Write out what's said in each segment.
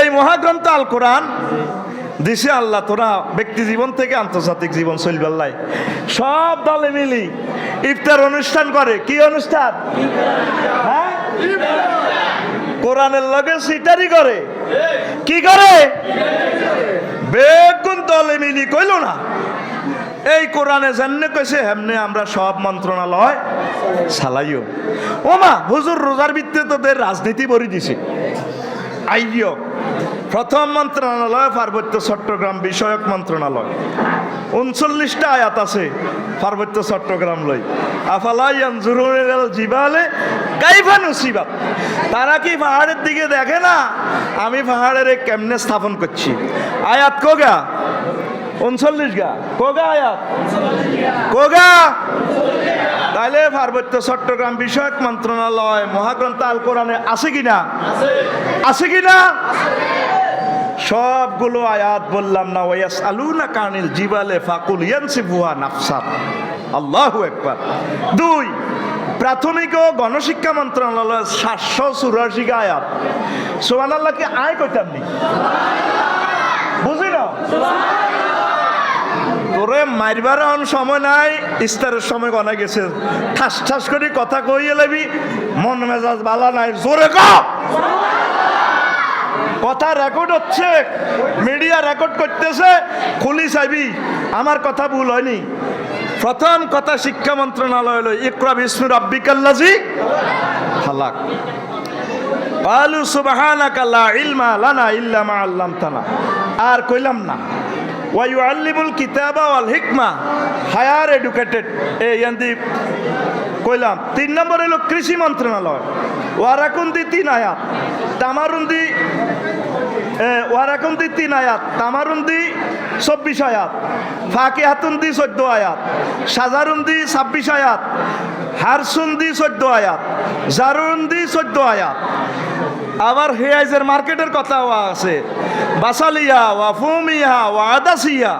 এই মহাগ্রন্থ আল কোরআন দিছে আল্লাহ তোরা ব্যক্তি জীবন থেকে আন্তর্জাতিক জীবন চলবেল্লাই সব দলে মিলি ইফতার অনুষ্ঠান করে, কি অনুষ্ঠান? হ্যাঁ? কোরআনের লগে সিটারি করে। কি করে? বেগুন দলে মিলি কইল না। এই কোরআনে জাননে কইছে, হেমনে আমরা সব মন্ত্রণালয় চালাইও। ওমা, হুজুর রোজার ভিত্তিতে তোদের রাজনীতি বরি দিছে। আইয়। প্রথম মন্ত্রণালয়, পার্বত্য চট্টগ্রাম বিষয়ক মন্ত্রণালয়। উনচল্লিশটা আয়াত আছে, পার্বত্য চট্টগ্রাম লই। আফালাই আনজুরুল জিবালে কাইফা তারা কি পাহাড়ের দিকে দেখে না? আমি পাহাড়ের কেমনে স্থাপন করছি? আয়াত কোগা? উনচল্লিশ গা। কোগা আয়াত? কোগা? তাহলে পার্বত্য চট্টগ্রাম বিষয়ক মন্ত্রণালয়, মহাগ্রন্থ আল কোরআনে আছে কিনা? আছে কিনা? সবগুলো আয়াত বললাম না ওয়াস আলুনা কানিল জিবালে ফাকুল ইয়ানসিফুহা নাফসাত আল্লাহু একবার দুই, প্রাথমিক ও গণশিক্ষা মন্ত্রণালয় সাতশো চুরাশি আয়াত। সোহান আল্লাহকে আয় কইতাম নি? বুঝি না তোরে মারবার সময় নাই, ইস্তারের সময় গনা গেছে। ঠাস ঠাস করে কথা কইয়ে লাবি, মন মেজাজ বালা নাই, জোরে ক! কথা রেকর্ড হচ্ছে মিডিয়া রেকর্ড করতেছে, খুলি চাইবি আমার কথা ভুল হয়নি। প্রথম কথা শিক্ষা মন্ত্রণালয় হলো ইকরা বিষ্ণু রব্বিকাল্লাজি হালাক। কালু সুবহানাকা লা ইলমা লানা ইল্লা মা আল্লামতানা। আর কইলাম না, ওয়া ইউআল্লিমুল কিতাবা ওয়াল হিকমা, হায়ার এডুকেটেড, এই ইয়ান্দি কইলাম, তিন নম্বর হলো কৃষি মন্ত্রণালয়। ওয়ারাকুন্দি তিন আয়াত, তামারুন্দি ওয়ারাকুন্দি তিন আয়াত, তামারুন্দি চব্বিশ আয়াত ফাঁকে হাতুন্দি চোদ্দ আয়াত, সাজারুন্দি ছাব্বিশ আয়াত, হারসুন্দি চোদ্দ আয়াত, জারুন্দি চোদ্দ আয়াত। আবার হেয়াইজের মার্কেটের কথাও আছে, বাসালিয়া ওয়া ফুমিয়া ওয়া আদাসিয়া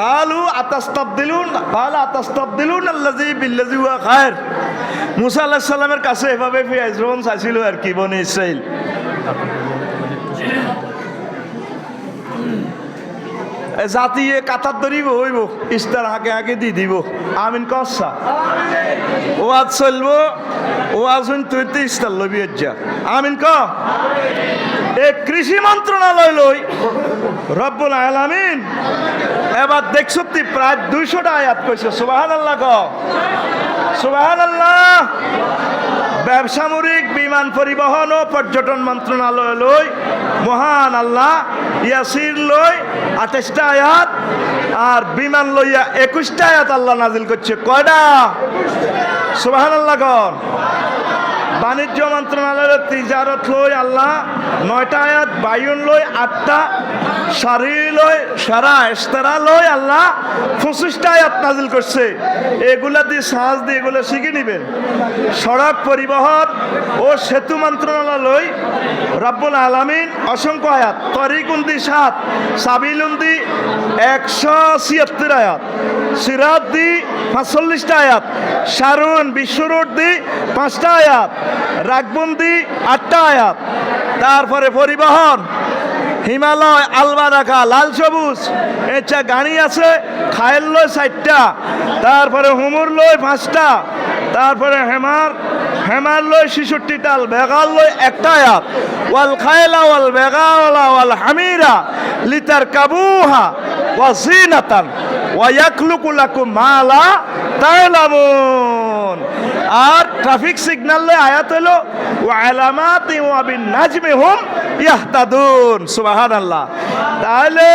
কালু আতাস্তাবদিলুন কাছে এভাবে চাইছিল আর কি, বনি ইসরাইল জাতিয়ে কাতার ধরিব, হইব, ইস্তার আগে আগে দি দিব। আমিন কসা ওয়াজ চলবো, ওয়াজ হইন তুই তো ইস্তার লবি আমিন ক এ কৃষি মন্ত্রণালয় লই রব্বুল আলামিন। এবার দেখছ তুই প্রায় দুইশোটা আয়াত কইছে সুবাহান আল্লাহ ক। সুবাহান আল্লাহ ব্যবসামরিক বিমান পরিবহন ও পর্যটন মন্ত্রণালয় লই, মহান আল্লাহ ইয়াসির লই আঠাশটা আয়াত, আর বিমান লইয়া একুশটা আয়াত আল্লাহ নাজিল করছে। কয়টা? সুবাহান আল্লাহ কন। বাণিজ্য মন্ত্রণালয়ের তিজারত লই আল্লাহ নয়টা আয়াত, বায়ুন লই, আটটা, সারি লই, সারা এস্তারা লই আল্লাহ পঁচিশটা আয়াত নাজিল করছে। এগুলা দিয়ে সাজ দিয়ে এগুলো শিখে নিবেন। সড়ক পরিবহন ও সেতু মন্ত্রণালয়, রাব্বুল আলামিন অসংখ্য আয়াত, তরিকুন্দি সাত, সাবিলুন্দি একশো ছিয়াত্তর আয়াত। সিরাত দি পাঁচচল্লিশটা আয়াত। সারুন বিশ্বরোড দি পাঁচটা আয়াত। রাগবন্দি আটটা আয়াত। তারপরে পরিবহন, হিমালয় আলবারাখা লাল সবুজ এছা গাড়ি আছে খায়ের লয় চারটা। তারপরে হুমুর লয় পাঁচটা। তারপরে হেমার হেমার লয় ছিষট্টি টাল বেগাল লয় একটা আয়াত। ওয়াল খায়লা, ওয়াল বেগাওয়ালা, ওয়াল হামিরা, লিতার কাবুহা ওয়া জিনাতান। ওয়া ইয়াখলুকু লাকুম মা লা আর ট্রাফিক সিগন্যাল লয় আয়াত হলো, ওয়া আলামাতি ওয়া বিন নাজমি হুম ইয়াহতাদুন। সুবহানাল্লাহ। তাহলে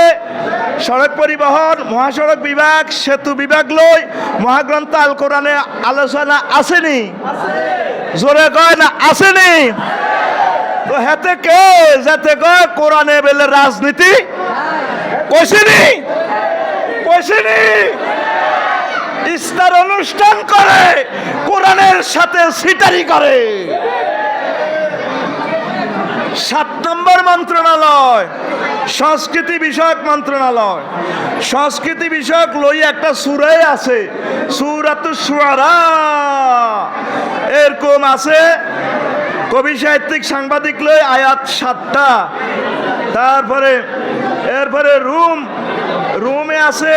সড়ক পরিবহন, মহাসড়ক বিভাগ, সেতু বিভাগ লই মহাগ্রন্থ আল কোরআনে আলোচনা আসেনি। জোরে কয় না, আসেনি। তো হেতে কে, যাতে কয় কোরআনে বেলে রাজনীতি কইছিনি কইছিনি ইস্তার অনুষ্ঠান করে, কোরআনের সাথে সিটারি করে। সাত নম্বর মন্ত্রণালয়, সংস্কৃতি বিষয়ক মন্ত্রণালয়। সংস্কৃতি বিষয়ক লই একটা সুরাই আছে, সুরাত এরকম আছে, কবি সাহিত্যিক সাংবাদিক লই আয়াত সাতটা। তারপরে, এরপরে রুমে আছে,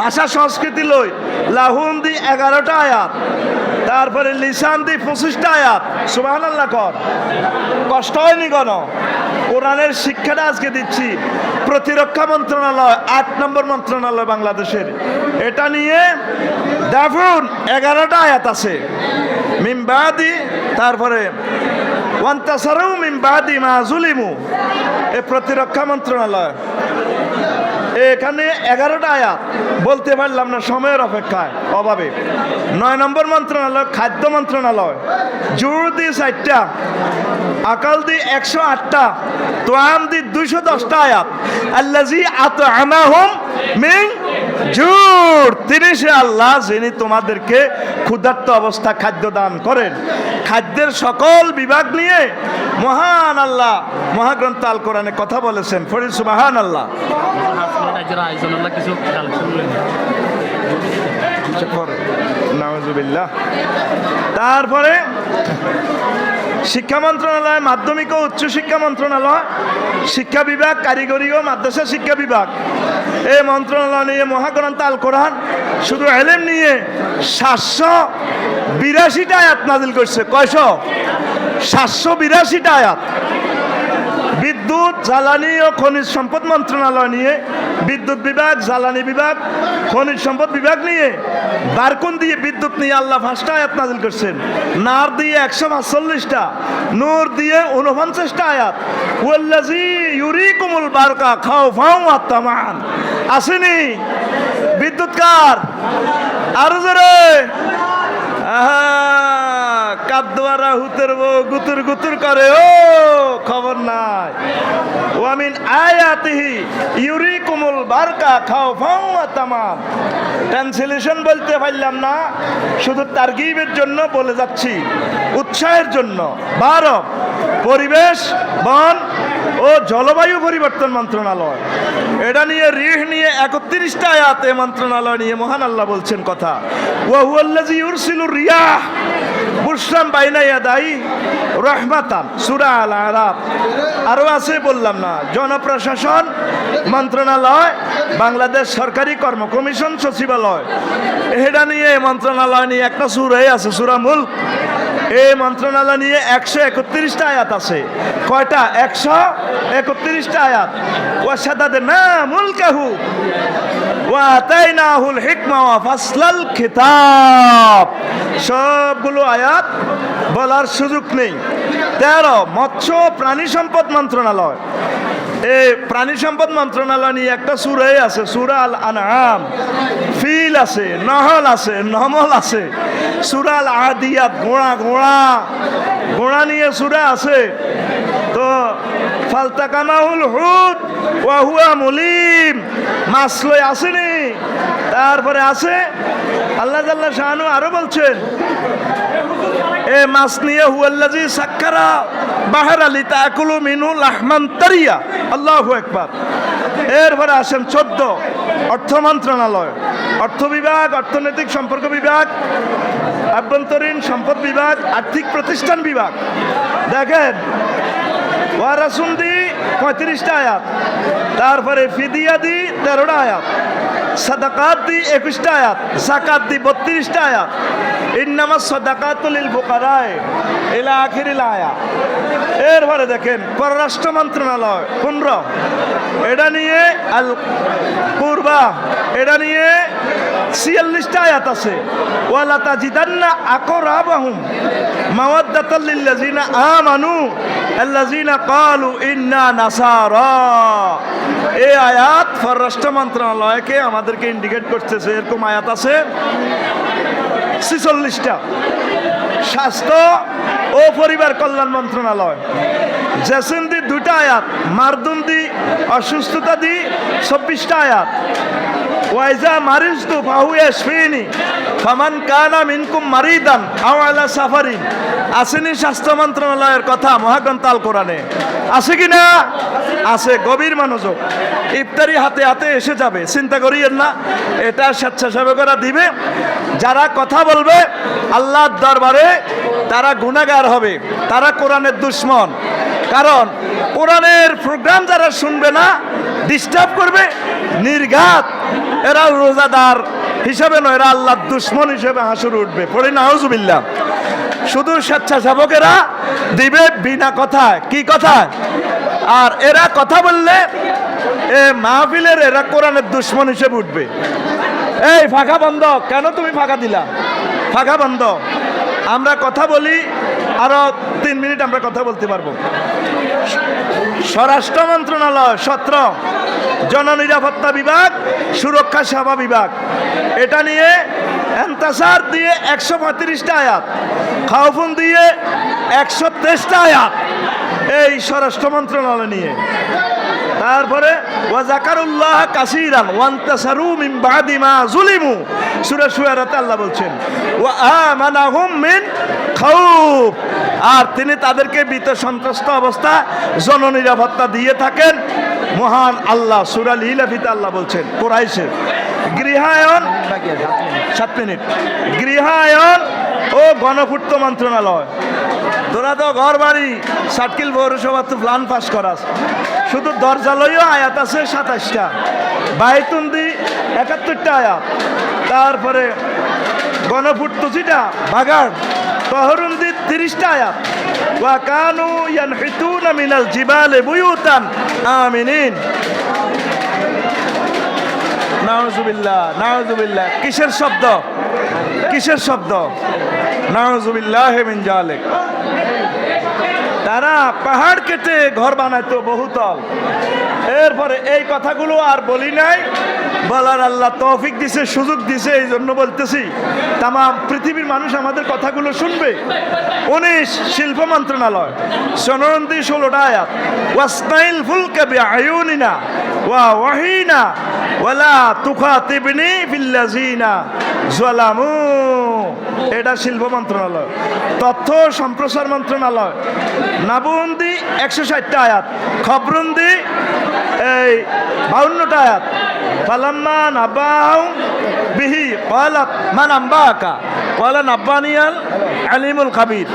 ভাষা সংস্কৃতি লই। লাহুন দি এগারোটা আয়াত, তারপরে লিসান দি পঁচিশটা আয়াত। সুবাহ আল্লাহ কর। কষ্ট হয়নি গণ কোরআনের শিক্ষাটা আজকে দিচ্ছি। প্রতিরক্ষা মন্ত্রণালয়, আট নম্বর মন্ত্রণালয় বাংলাদেশের। এটা নিয়ে দেখুন এগারোটা আয়াত আছে। মিমবাদি তারপরে ওয়ান্তাসারু মিমবাদি মা জুলিমু। এ প্রতিরক্ষা মন্ত্রণালয়। এখানে এগারোটা আয়াত। বলতে পারলাম না, সময়ের অপেক্ষায়, অভাবে। নয় নম্বর মন্ত্রণালয়, খাদ্য মন্ত্রণালয়। জোর দি ষাটটা আকাল দি একশো আটটা, তোয়াম দি দুইশো দশটা আয়াত। আল্লাহ আত আনাহুম মিং জুর তিনি সে আল্লাহ যিনি তোমাদেরকে ক্ষুধার্ত অবস্থা খাদ্য দান করেন, খাদ্যের সকল বিভাগ নিয়ে মহান আল্লাহ, মহাগ্রন্থ আল কোরআনে কথা বলেছেন। ফরিদ, সুবাহান আল্লাহ। তারপরে শিক্ষা মন্ত্রণালয়, মাধ্যমিক ও উচ্চ শিক্ষা মন্ত্রণালয়, শিক্ষা বিভাগ, কারিগরি ও মাদ্রাসা শিক্ষা বিভাগ। এই মন্ত্রণালয় নিয়ে মহাগ্রন্থ আল কোরআন শুধু এলেম নিয়ে সাতশো বিরাশিটা আয়াত নাজিল করছে। কয়শো? সাতশো বিরাশিটা আয়াত। বিদ্যুৎ, জ্বালানি ও খনিজ সম্পদ মন্ত্রণালয় নিয়ে বিদ্যুৎ বিভাগ, জ্বালানি বিভাগ, খনিজ সম্পদ বিভাগ নিয়ে বারকুন দিয়ে বিদ্যুৎ নিয়ে আল্লাহ ফার্স্টটা আয়াত নাজিল করছেন। নার দিয়ে একশো পাঁচচল্লিশটা, নূর দিয়ে উনপঞ্চাশটা আয়াত। ওয়াল্লাজি ইউরিকুমুল বারকা খাও ফাও আত্মামান আসেনি? বিদ্যুৎ কার আরও জোরে। কাদ্দুয়ারা হুতের বউ গুতুর গুতুর করে, ও, খবর নাই। ওয়ামিন আয়াতিহি ইউরিকুমুল বারকা খাও ফাও তামাম। ট্রান্সলেশন বলতে পারলাম না, শুধু তারগিবের জন্য বলে যাচ্ছি। উৎসাহের জন্য বারো পরিবেশ, বন ও জলবায়ু পরিবর্তন মন্ত্রণালয়। এটা নিয়ে রিহ নিয়ে একত্রিশটা আয়াত মন্ত্রণালয় নিয়ে মহান আল্লাহ বলছেন কথা। ওয়াহুয়াল্লাজি ইউরসিলুর রহমাতান, সূরা আছে বললাম না, জনপ্রশাসন, মন্ত্রণালয়, বাংলাদেশ সরকারি কর্ম কমিশন সচিবালয়। এটা নিয়ে মন্ত্রণালয় নিয়ে একটা সুরাই আছে, সুরা মুল্ক। এই মন্ত্রণালয় নিয়ে একশো একত্রিশটা আয়াত আছে। কয়টা? একশো একত্রিশটা আয়াত। ও সাদাতে না মুলকাহু। ওয়াতাইনাহুল হিকমা ওয়া খিতাব। সবগুলো আয়াত বলার সুযোগ নেই। তেরো, মৎস্য প্রাণী সম্পদ মন্ত্রণালয়। এই প্রাণী সম্পদ মন্ত্রণালয় নিয়ে একটা সুরাই আছে, সুরা আল আনআম। ফিল আছে, নহল আছে নমল আছে। সুরাল আদিয়াত ঘোড়া ঘোড়া ঘোড়া নিয়ে সুরা আছে। তো ফালতা কামাহুল হুদ ওয়াহুয়া মুলিম। মাছ লই আসেনি। তারপরে আছে, আল্লাহ জাল্লাহ শাহানু আরও বলছেন, এ মাছ নিয়ে হুয়াল্লাজি সাক্কারা বাহার আলী তাকুলু মিনু লাহমান তারিয়া। আল্লাহু একবার এরপরে আসেন চোদ্দ, অর্থ মন্ত্রণালয়। অর্থ বিভাগ, অর্থনৈতিক সম্পর্ক বিভাগ, আভ্যন্তরীণ সম্পদ বিভাগ, আর্থিক প্রতিষ্ঠান বিভাগ। দেখেন, ওয়ারাসুন্দি পঁয়ত্রিশটা আয়াত, তারপরে ফিদিয়া দি তেরোটা আয়াত। সাদাকাত দি একুশটা আয়াত, জাকাত দি বত্রিশটা আয়াত। ইন্নামা সাদাকাতুল ফুকারায় এলা আখিরিল আয়া এরপরে দেখেন, পররাষ্ট্র মন্ত্রণালয়, পনেরো। এটা নিয়ে আল পূর্বা এটা নিয়ে ছিয়াল্লিশটা আয়াত আছে। ওয়ালা তাজিদান্না আকরাবাহুম মাওয়াদ্দাতাল লিল্লাযিনা আমানু, আল্লাযিনা ক্বালু ইন্না নাসারা। এই আয়াত পররাষ্ট্র মন্ত্রণালয়কে আমাদেরকে ইন্ডিকেট করতেছে এরকম আয়াত আছে। ছিচল্লিশটা। স্বাস্থ্য ও পরিবার কল্যাণ মন্ত্রণালয়। জেসেন্দি দুটা আয়াত, মারদুন্দি, অসুস্থতা দি, চব্বিশটা আয়াত। ওয়াইজা মারিজ তু ফাহু ইয়াশফিনি ফামান কানা মিনকুম মারিদান আও আলা সাফারিন আসেনি স্বাস্থ্য মন্ত্রণালয়ের কথা মহাগ্রন্থ আল কোরআনে। আছে কি না? আছে গভীর মনোযোগ। ইফতারি হাতে হাতে এসে যাবে, চিন্তা করিয়েন না, এটা স্বেচ্ছাসেবকরা দিবে। যারা কথা বলবে, আল্লাহর দরবারে তারা গুণাগার হবে, তারা কোরআনের দুশ্মন। কারণ কোরআনের প্রোগ্রাম যারা শুনবে না ডিস্টার্ব করবে, নির্ঘাত। এরা রোজাদার হিসাবে নয়, এরা আল্লাহর দুশ্মন হিসেবে হাসুর উঠবে। পড়ি নাউজুবিল্লাহ শুধু স্বেচ্ছাসেবকেরা দিবে বিনা কথায়। কি কথা আর এরা কথা বললে এ মাহফিলের এরা কোরআনের দুশ্মন হিসেবে উঠবে। এই, ফাঁকা বন্ধ। কেন তুমি ফাঁকা দিলা? ফাঁকা বন্ধ। আমরা কথা বলি, আরও তিন মিনিট আমরা কথা বলতে পারব। স্বরাষ্ট্র মন্ত্রণালয়, সত্র, জননিরাপত্তা বিভাগ, সুরক্ষা সেবা বিভাগ। এটা নিয়ে এন্তাসার দিয়ে একশো পঁয়ত্রিশটা আয়াত, খাওফুন দিয়ে একশো তেইশটা আয়াত এই স্বরাষ্ট্র মন্ত্রণালয় নিয়ে। তারপরে ওয়াজাকারুল্লাহ কাসিরান, ওয়ান্তাসারু মিন বাদি মা জুলিমু। সূরা শুয়ারাতে আল্লাহ বলছেন, ওয়া আমানাহুম মিন খাউফ। আর তিনি তাদেরকে বিত সন্ত্রস্ত অবস্থা, জননিরাপত্তা দিয়ে থাকেন। মহান আল্লাহ, সূরা লিলাফিতে আল্লাহ বলছেন কোরাইশে গৃহায়ন, সাত মিনিট, গৃহায়ন ও গণপূর্ত মন্ত্রণালয়। তোরা তো ঘর বাড়ি সাটকিল পৌরসভা তো প্ল্যান পাস করাস। শুধু দরজালয়ও আয়াত আছে সাতাশটা। বাইতুন্দি একাত্তরটা আয়াত। তারপরে গণপূর্ত যেটা বাগান। তহরুন্দি তিরিশটা আয়াত। ওয়া কানু ইয়ানহিতুনা মিনাল জিবালে বুয়ুতান। আমিনিন। নাউজুবিল্লাহ নাউজুবিল্লাহ। কিসের শব্দ? কিসের শব্দ? তারা পাহাড় কেটে ঘর বানাইতো বহুতল এরপরে এই কথাগুলো আর বলি নাই। বলার আল্লাহ তৌফিক দিছে, সুযোগ দিছে এই জন্য বলতেছি, তামাম পৃথিবীর মানুষ আমাদের কথাগুলো শুনবে। উনিশ শিল্প মন্ত্রণালয় সনরন্দি ষোলোটা আয়াত, ওয়াস্তাইল ফুলকে আয়ুনিনা ওয়া ওয়াহিনা ওয়ালা তুখাতিবনি বিল্লাজিনা জলামু এটা শিল্প মন্ত্রণালয়। তথ্য ও সম্প্রসার মন্ত্রণালয়। নাবন্দি একশো ষাটটা আয়াত। খবরন্দি এই বাউন্নটা আয়াত। ফালাম্মা নাবাউ বিহি। কলাত মান আম্বাকা। কলা নাব্বানিয়াল আলিমুল খাবির।